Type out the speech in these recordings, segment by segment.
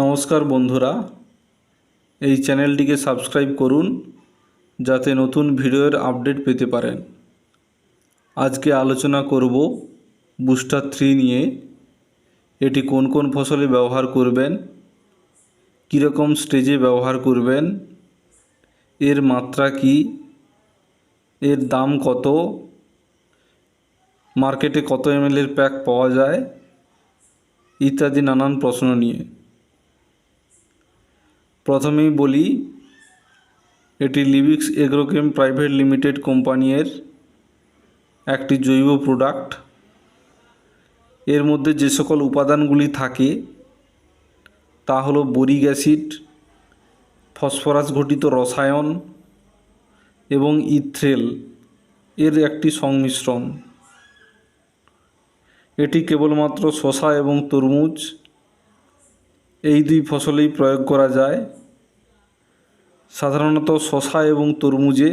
নমস্কার বন্ধুরা, এই চ্যানেলটিকে সাবস্ক্রাইব করুন যাতে নতুন ভিডিওর আপডেট পেতে পারেন। আজকে আলোচনা করব বুস্টার থ্রি নিয়ে, এটি কোন কোন ফসলে ব্যবহার করবেন, কীরকম স্টেজে ব্যবহার করবেন, এর মাত্রা কি, এর দাম কত, মার্কেটে কত এমএলের প্যাক পাওয়া যায়, ইত্যাদি নানান প্রশ্ন নিয়ে। প্রথমেই বলি, এটি লিবিক্স এগ্রোকেম প্রাইভেট লিমিটেড কোম্পানির একটি জৈব প্রোডাক্টের মধ্যে যে সকল উপাদানগুলি থাকে, তা হলো বোরিক অ্যাসিড, ফসফরাস ঘটিত রসায়ন এবং ইথ্রেল এর একটি সংমিশ্রণ। এটি কেবলমাত্র শসা এবং তরমুজ এই দুই ফসলেই প্রয়োগ করা যায়। সাধারণত শশা এবং তরমুজে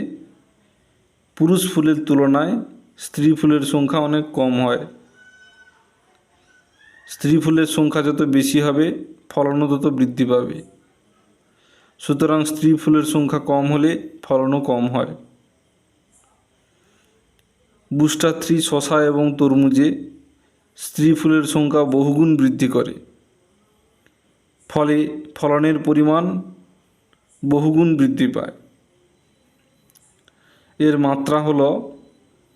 পুরুষ ফুলের তুলনায় স্ত্রী ফুলের সংখ্যা অনেক কম হয়। স্ত্রী ফুলের সংখ্যা যত বেশি হবে, ফলনও তত বৃদ্ধি পাবে। সুতরাং স্ত্রী ফুলের সংখ্যা কম হলে ফলনও কম হয়। বুস্টার থ্রি শশা এবং তরমুজে স্ত্রী ফুলের সংখ্যা বহুগুণ বৃদ্ধি করে। ফলে ফলনের পরিমাণ বহুগুণ বৃদ্ধি পায়। এর মাত্রা হল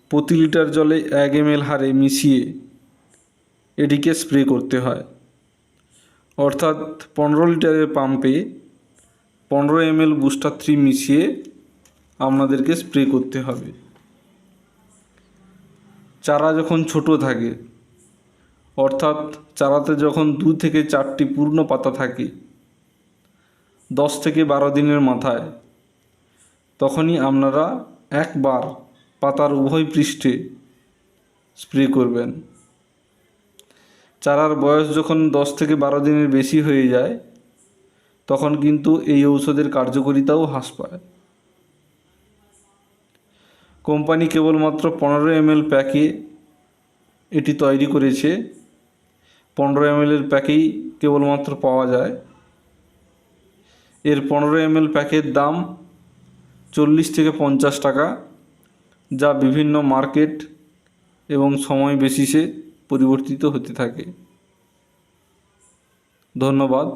প্রতি লিটার জলে এক এম হারে মিশিয়ে এটিকে স্প্রে করতে হয়। অর্থাৎ পনেরো লিটারের পাম্পে পনেরো এম এল বুস্টার থ্রি মিশিয়ে আপনাদেরকে স্প্রে করতে হবে। চারা যখন ছোট থাকে অর্থাৎ চারাতে যখন দু থেকে চারটি পূর্ণ পাতা থাকে, দশ থেকে বারো দিনের মাথায়, তখনই আপনারা একবার পাতার উভয় পৃষ্ঠে স্প্রে করবেন। চারার বয়স যখন দশ থেকে বারো দিনের বেশি হয়ে যায়, তখন কিন্তু এই ঔষধের কার্যকারিতাও হ্রাস পায়। কোম্পানি কেবলমাত্র পনেরো এম প্যাকে এটি তৈরি করেছে। পনেরো এম এর প্যাকেই কেবলমাত্র পাওয়া যায়। এর পনেরো এম এল প্যাকের দাম চল্লিশ থেকে পঞ্চাশ টাকা, যা বিভিন্ন মার্কেট এবং সময় বেসিসে পরিবর্তিত হতে থাকে। ধন্যবাদ।